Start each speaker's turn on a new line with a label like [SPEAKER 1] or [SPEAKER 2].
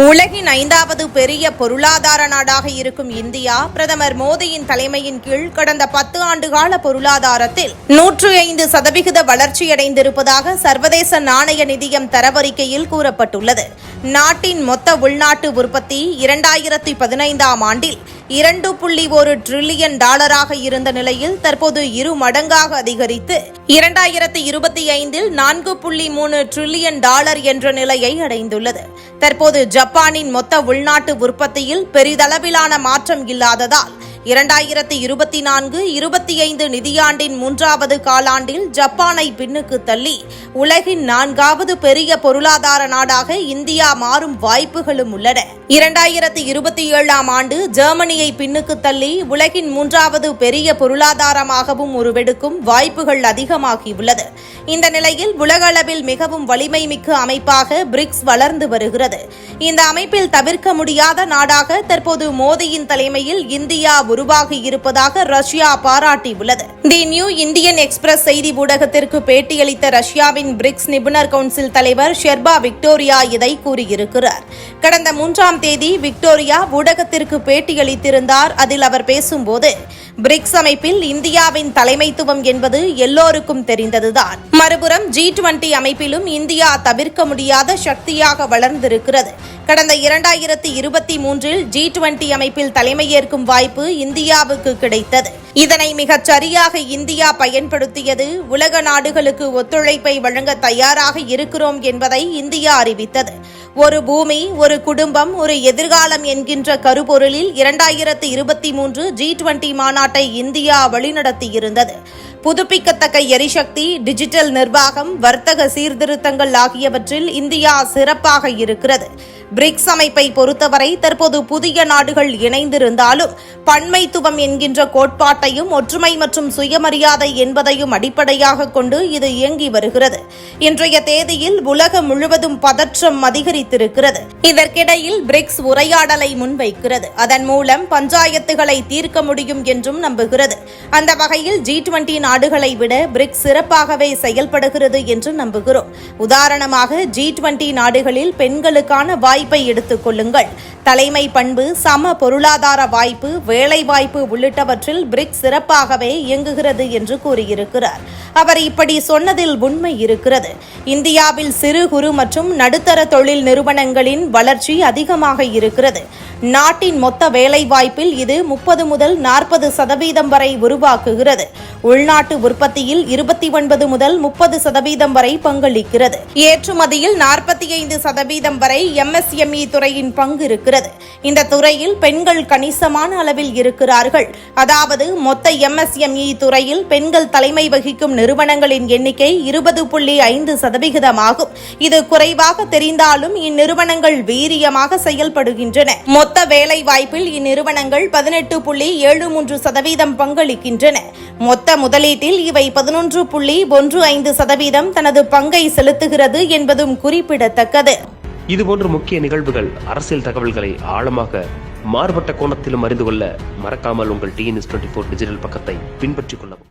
[SPEAKER 1] உலகின் ஐந்தாவது பெரிய பொருளாதார நாடாக இருக்கும் இந்தியா பிரதமர் மோடியின் தலைமையின் கீழ் கடந்த பத்து ஆண்டுகால பொருளாதாரத்தில் நூற்று ஐந்து சதவிகித வளர்ச்சியடைந்திருப்பதாக சர்வதேச நாணய நிதியம் தரவறிக்கையில் கூறப்பட்டுள்ளது. நாட்டின் மொத்த உள்நாட்டு உற்பத்தி இரண்டாயிரத்தி பதினைந்தாம் ஆண்டில் இரண்டு புள்ளி ஒரு டிரில்லியன் டாலராக இருந்த நிலையில் தற்போது இரு மடங்காக அதிகரித்து இரண்டாயிரத்தி இருபத்தி ஐந்தில் நான்கு புள்ளி மூணு டிரில்லியன் டாலர் என்ற நிலையை அடைந்துள்ளது. தற்போது ஜப்பானின் மொத்த உள்நாட்டு உற்பத்தியில் பெரிதளவிலான மாற்றம் இல்லாததால் இரண்டாயிரத்தி இருபத்தி நான்கு இருபத்தி ஐந்து நிதியாண்டின் மூன்றாவது காலாண்டில் ஜப்பானை பின்னுக்கு தள்ளி. உலகின் நான்காவது பெரிய பொருளாதார நாடாக இந்தியா மாறும் வாய்ப்புகளும் உள்ளன. இரண்டாயிரத்தி இருபத்தி ஏழாம் ஆண்டு ஜெர்மனியை பின்னுக்கு தள்ளி உலகின் மூன்றாவது பெரிய பொருளாதாரமாகவும் உருவெடுக்கும் வாய்ப்புகள் அதிகமாகியுள்ளது. இந்த நிலையில் உலகளவில் மிகவும் வலிமை மிக்க அமைப்பாக பிரிக்ஸ் வளர்ந்து வருகிறது. இந்த அமைப்பில் தவிர்க்க முடியாத நாடாக தற்போது மோடியின் தலைமையில் இந்தியா உருவாகி இருப்பதாக ரஷ்யா பாராட்டியுள்ளது. தி நியூ இந்தியன் எக்ஸ்பிரஸ் செய்தி ஊடகத்திற்கு பேட்டியளித்த ரஷ்யாவின் பிரிக்ஸ் நிபுணர் கவுன்சில் தலைவர் ஷெர்பா விக்டோரியா இதை கூறியிருக்கிறார். கடந்த மூன்றாம் தேதி விக்டோரியா ஊடகத்திற்கு பேட்டியளித்திருந்தார். அதில் அவர் பேசும்போது பிரிக்ஸ் அமைப்பில் இந்தியாவின் தலைமைத்துவம் என்பது எல்லோருக்கும் தெரிந்ததுதான். மறுபுறம் ஜி டுவெண்டி அமைப்பிலும் இந்தியா தவிர்க்க முடியாத சக்தியாக வளர்ந்திருக்கிறது. கடந்த இரண்டாயிரத்தி இருபத்தி மூன்றில் ஜி டுவெண்டி அமைப்பில் தலைமையேற்கும் வாய்ப்பு இந்தியாவுக்கு கிடைத்தது. இதனை மிகச் சரியாக இந்தியா பயன்படுத்தியது உலக நாடுகளுக்கு ஒத்துழைப்பை வழங்க தயாராக இருக்கிறோம் என்பதை இந்தியா அறிவித்தது. ஒரு பூமி ஒரு குடும்பம் ஒரு எதிர்காலம் என்கின்ற கருப்பொருளில் இரண்டாயிரத்து இருபத்தி மூன்று ஜி டுவெண்டி மாநாட்டை இந்தியா வழிநடத்தியிருந்தது. புதுப்பிக்கத்தக்க எரிசக்தி டிஜிட்டல் நிர்வாகம் வர்த்தக சீர்திருத்தங்கள் ஆகியவற்றில் இந்தியா சிறப்பாக இருக்கிறது. பிரிக்ஸ் அமைப்பை பொறுத்தவரை தற்போது புதிய நாடுகள் இணைந்திருந்தாலும் பன்மைத்துவம் என்கின்ற கோட்பாட்டையும் ஒற்றுமை மற்றும் சுயமரியாதை என்பதையும் அடிப்படையாக கொண்டு இது இயங்கி வருகிறது. இன்றைய தேதியில் உலகம் முழுவதும் பதற்றம் அதிகரித்திருக்கிறது. இதற்கிடையில் பிரிக்ஸ் உரையாடலை முன்வைக்கிறது. அதன் மூலம் பஞ்சாயத்துகளை தீர்க்க முடியும் என்றும் நம்புகிறது. அந்த வகையில் ஜி டுவெண்டி நாடுகளை விட பிரிக்ஸ் சிறப்பாகவே செயல்படுகிறது என்று நம்புகிறோம். உதாரணமாக ஜி டுவெண்டி நாடுகளில் பெண்களுக்கான வாய்ப்பை எடுத்துக் கொள்ளுங்கள். தலைமை பண்பு சம பொருளாதார வாய்ப்பு வேலைவாய்ப்பு உள்ளிட்டவற்றில் பிரிக்ஸ் சிறப்பாகவே இயங்குகிறது என்று கூறியிருக்கிறார். அவர் இப்படி சொன்னதில் உண்மை இருக்கிறது. இந்தியாவில் சிறு குறு மற்றும் நடுத்தர தொழில் நிறுவனங்களின் வளர்ச்சி அதிகமாக இருக்கிறது. நாட்டின் மொத்த வேலைவாய்ப்பில் இது முப்பது முதல் நாற்பது சதவீதம் வரை உருவாக்குகிறது. உள்நாட்டு உற்பத்தியில் இருபத்தி ஒன்பது முதல் முப்பது சதவீதம் வரை பங்களிக்கிறது. ஏற்றுமதியில் நாற்பத்தி ஐந்து சதவீதம் வரை எம்எஸ்எம்இ துறையின் பங்கு இருக்கிறது. இந்த துறையில் பெண்கள் கணிசமான அளவில் இருக்கிறார்கள். அதாவது மொத்த எம்எஸ்எம்இ துறையில் பெண்கள் தலைமை வகிக்கும் நிறுவனங்களின் எண்ணிக்கை இருபது புள்ளி ஐந்து சதவிகிதமாகும். இது குறைவாக தெரிந்தாலும் இந்நிறுவனங்கள் வீரியமாக செயல்படுகின்றன. மொத்த வேலை வாய்ப்பில் இந்நிறுவனங்கள் பதினெட்டு புள்ளி ஏழு மூன்று சதவீதம் பங்களிக்கின்றன. மொத்த முதலீட்டில் இவை பதினொன்று புள்ளி ஒன்று ஐந்து சதவீதம் தனது பங்கை செலுத்துகிறது என்பதும் குறிப்பிடத்தக்கது.
[SPEAKER 2] இதுபோன்ற முக்கிய நிகழ்வுகள் அரசியல் தகவல்களை ஆழமாக மாறுபட்ட கோணத்திலும் அறிந்து கொள்ள மறக்காமல் உங்கள் டிஎன்எஸ் டுவெண்ட்டி ஃபோர் டிஜிட்டல் பக்கத்தை பின்பற்றிக் கொள்ளவும்.